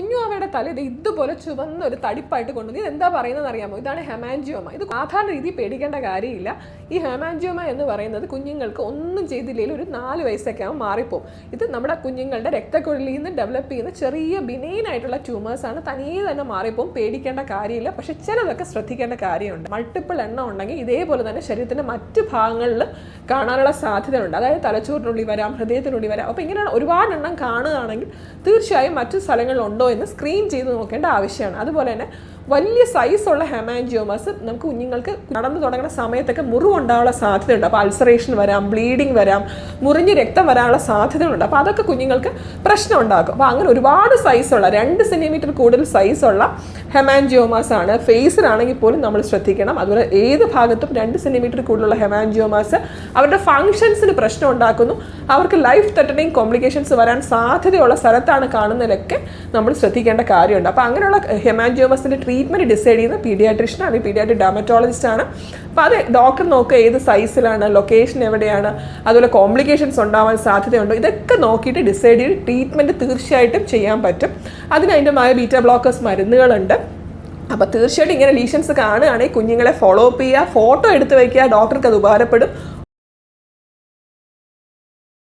കുഞ്ഞു അവയുടെ തല ഇത് ഇതുപോലെ ചുവന്ന ഒരു തടിപ്പായിട്ട് കൊണ്ടുവന്നു ഇത് എന്താ പറയുന്നത് അറിയാമോ ഇതാണ് ഹെമാൻജിയോമ. ഇത് സാധാരണ രീതിയിൽ പേടിക്കേണ്ട കാര്യമില്ല. ഈ ഹെമാൻജിയോമ എന്ന് പറയുന്നത് കുഞ്ഞുങ്ങൾക്ക് ഒന്നും ചെയ്തില്ലെങ്കിൽ ഒരു നാല് വയസ്സൊക്കെ ആകുമ്പോൾ മാറിപ്പോവും. ഇത് നമ്മുടെ കുഞ്ഞുങ്ങളുടെ രക്തക്കുഴലിൽ നിന്ന് ഡെവലപ്പ് ചെയ്യുന്ന ചെറിയ ബിനൈൻ ട്യൂമേഴ്സാണ് തനിയെ തന്നെ മാറിപ്പോവും. പേടിക്കേണ്ട കാര്യമില്ല. പക്ഷെ ചിലതൊക്കെ ശ്രദ്ധിക്കേണ്ട കാര്യമുണ്ട്. മൾട്ടിപ്പിൾ എണ്ണം ഉണ്ടെങ്കിൽ ഇതേപോലെ തന്നെ ശരീരത്തിന്റെ മറ്റ് ഭാഗങ്ങളിൽ കാണാനുള്ള സാധ്യതയുണ്ട് അതായത് തലച്ചോറിനുള്ളിൽ വരാം ഹൃദയത്തിനുള്ളിൽ വരാം. അപ്പോൾ ഇങ്ങനെയാണ് ഒരുപാട് എണ്ണം കാണുകയാണെങ്കിൽ തീർച്ചയായും മറ്റു സ്ഥലങ്ങളിൽ ഉണ്ടോ എന്ന് സ്ക്രീൻ ചെയ്ത് നോക്കേണ്ട ആവശ്യമാണ്. അതുപോലെ തന്നെ വലിയ സൈസുള്ള ഹെമാൻജിയോമാസ് നമുക്ക് കുഞ്ഞുങ്ങൾക്ക് നടന്നു തുടങ്ങുന്ന സമയത്തൊക്കെ മുറിവുണ്ടാകാനുള്ള സാധ്യതയുണ്ട്. അപ്പോൾ അൾസറേഷൻ വരാം ബ്ലീഡിങ് വരാം മുറിഞ്ഞ് രക്തം വരാനുള്ള സാധ്യതകളുണ്ട്. അപ്പോൾ അതൊക്കെ കുഞ്ഞുങ്ങൾക്ക് പ്രശ്നം ഉണ്ടാക്കും അപ്പോൾ അങ്ങനെ ഒരുപാട് സൈസുള്ള രണ്ട് സെന്റിമീറ്റർ കൂടുതൽ സൈസുള്ള ഹെമാൻജിയോമാസ് ആണ്. ഫേസിലാണെങ്കിൽ പോലും നമ്മൾ ശ്രദ്ധിക്കണം. അതുപോലെ ഏത് ഭാഗത്തും രണ്ട് സെന്റിമീറ്റർ കൂടുതലുള്ള ഹെമാൻജിയോമാസ് അവരുടെ ഫങ്ഷൻസിന് പ്രശ്നം ഉണ്ടാക്കുന്നു. അവർക്ക് ലൈഫ് ത്രെറ്റനിങ് കോംപ്ലിക്കേഷൻസ് വരാൻ സാധ്യതയുള്ള സ്ഥലത്താണ് കാണുന്നതിലൊക്കെ നമ്മൾ ശ്രദ്ധിക്കേണ്ട കാര്യമുണ്ട്. അപ്പോൾ അങ്ങനെയുള്ള ഹെമാൻജിയോമസിന്റെ ട്രീറ്റ്മെന്റ് ഡിസൈഡ് ചെയ്യുന്ന പീഡിയാട്രിഷ്യൻ അല്ലെങ്കിൽ പീഡിയാട്രിക് ഡാമറ്റോളജിസ്റ്റാണ് ആണ്. അപ്പോൾ അത് ഡോക്ടർ നോക്കുക ഏത് സൈസിലാണ് ലൊക്കേഷൻ എവിടെയാണ് അതുപോലെ കോംപ്ലിക്കേഷൻസ് ഉണ്ടാവാൻ സാധ്യതയുണ്ടോ. ഇതൊക്കെ നോക്കിയിട്ട് ഡിസൈഡ് ചെയ്ത് ട്രീറ്റ്മെന്റ് തീർച്ചയായിട്ടും ചെയ്യാൻ പറ്റും. അതിന് അതിന്റെമായ ബീറ്റ ബ്ലോക്കേഴ്സ് മരുന്നുകളുണ്ട്. അപ്പോൾ തീർച്ചയായിട്ടും ഇങ്ങനെ ലീഷൻസ് കാണുകയാണെങ്കിൽ കുഞ്ഞുങ്ങളെ ഫോളോ അപ്പ് ചെയ്യുക ഫോട്ടോ എടുത്ത് വയ്ക്കുക ഡോക്ടർക്ക് അത് ഉപകാരപ്പെടും.